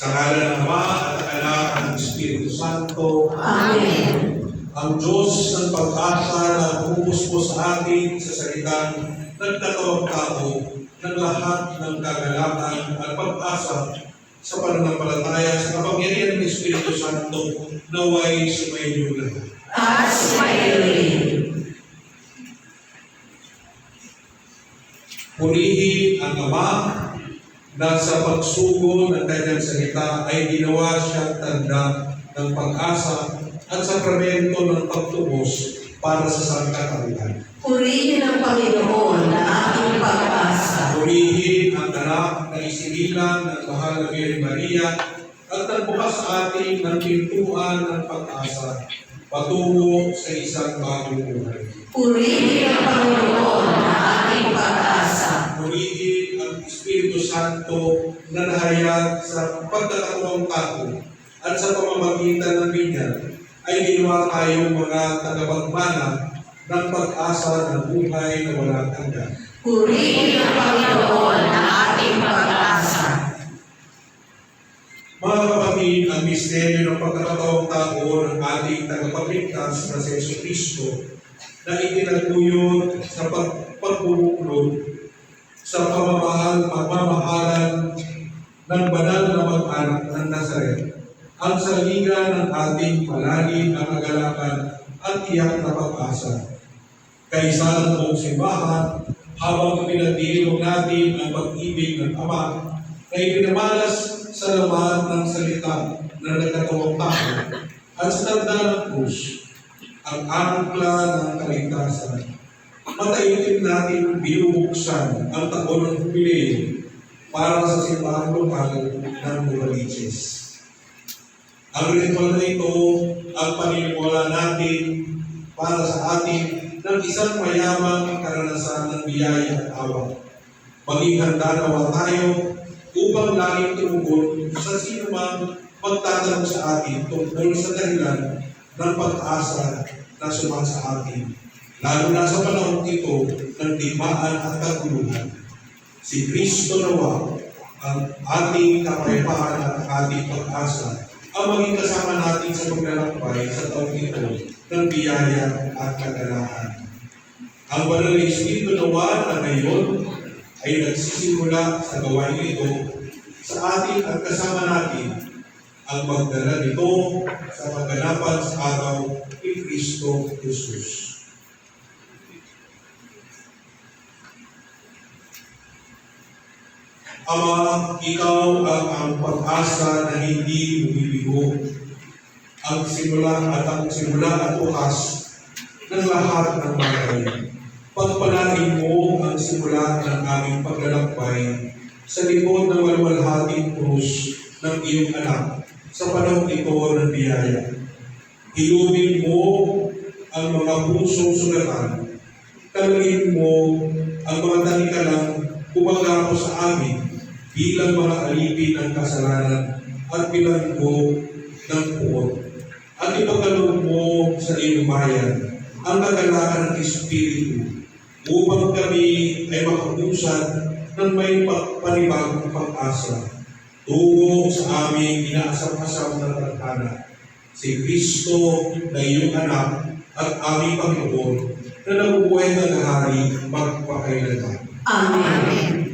Sa ngalan ng Ama at Anak at Espiritu Santo. Amen. Ang Diyos ng pag-asa na pumuspos sa atin sa salitang nagkatawang tao ng lahat ng kagalakan at pag-asa sa pananampalataya sa kapangyarihan ng Espiritu Santo naway sumayin yung lahat. At sumayin. Purihin ang Ama na sa pagsugo ng kanyang salita ay ginawa siyang tanda ng pag-asa at sakramento ng pagtubos para sa sangkatauhan. Purihin ang Panginoon na ating pag-asa. Purihin ang anak na isinilang ng mahal na Mary Maria at nagbukas sa atin ng pintuan ng pag-asa patungo sa isang bagong buhay. Purihin ang Panginoon na ating pag-asa. Purihin ang Espiritu Santo na nahayag sa pagkakatuwang tao at sa pamamagitan ng binyan ay ginawa tayong mga tagapagmana ng pag-asa ng buhay na walang hanggan. Purihin ang Panginoon na ating pag-asa. Mga kapatid, ang misteryo ng pagkakataong tao ng ating tagapagligtas na si Yesu Cristo na itinaguyod sa pag pagbubuklod sa pamamahal, pagmamahalan ng banal na mag-anak ng Nazaret ang saliga ng ating palagi na kagalakan at tiyak na pag-asa. Kaysa ng buong simbahan, habang pinagdiriwag natin ang pag-ibig ng Ama na ipinamalas sa laman ng salita na nagkatawang tao at sa ng krus, ang angkla ng kaligtasan. Matayutin natin binubuksan ang taon ng jubileo para sa simbahan lokal ng Novaliches. Ang ritual na ito ang paniniwala natin para sa atin ng isang mayamang karanasan ng biyaya at awa. Maging handa nawa tayo upang laging tumugon sa sino mang magtatanong sa atin tungkol sa dahilan ng pag-asa na sumasa sa atin. Lalo na sa panahon ito ng digmaan at kaguluhan. Si Kristo nawa ang ating kapayapaan at ating pag-asa ang maging kasama natin sa paglalakbay sa taong ito ng biyaya at kagalakan. Ang banal na Espiritu nawa na ngayon ay nagsisimula sa gawain ito sa atin at kasama natin ang magdala nito sa kaganapan sa araw ni Kristo Jesus. Ama, ikaw ang ang pag-asa na hindi bumibigo, ang simula at ang simula at bukas ng lahat ng bagay. Pagpalain mo ang simula ng aming paglalakbay sa likod ng walwalhating krus ng iyong anak sa panahon ito ng biyaya. Hilubin mo ang mga pusong sugatan. Kalagin mo ang mga talikalang gumagapo sa amin bilang mga alipin ng kasalanan at bilanggo ng puot. At ipagkaloob mo sa iyong bayan ang kagalakan ng Espiritu upang kami ay makausad ng may pa- panibagong pag-asa tungo sa aming inaasam-asam na tadhana, si Kristo na iyong anak at aming Panginoon na nabubuhay ng hari magpakailanman. Amen.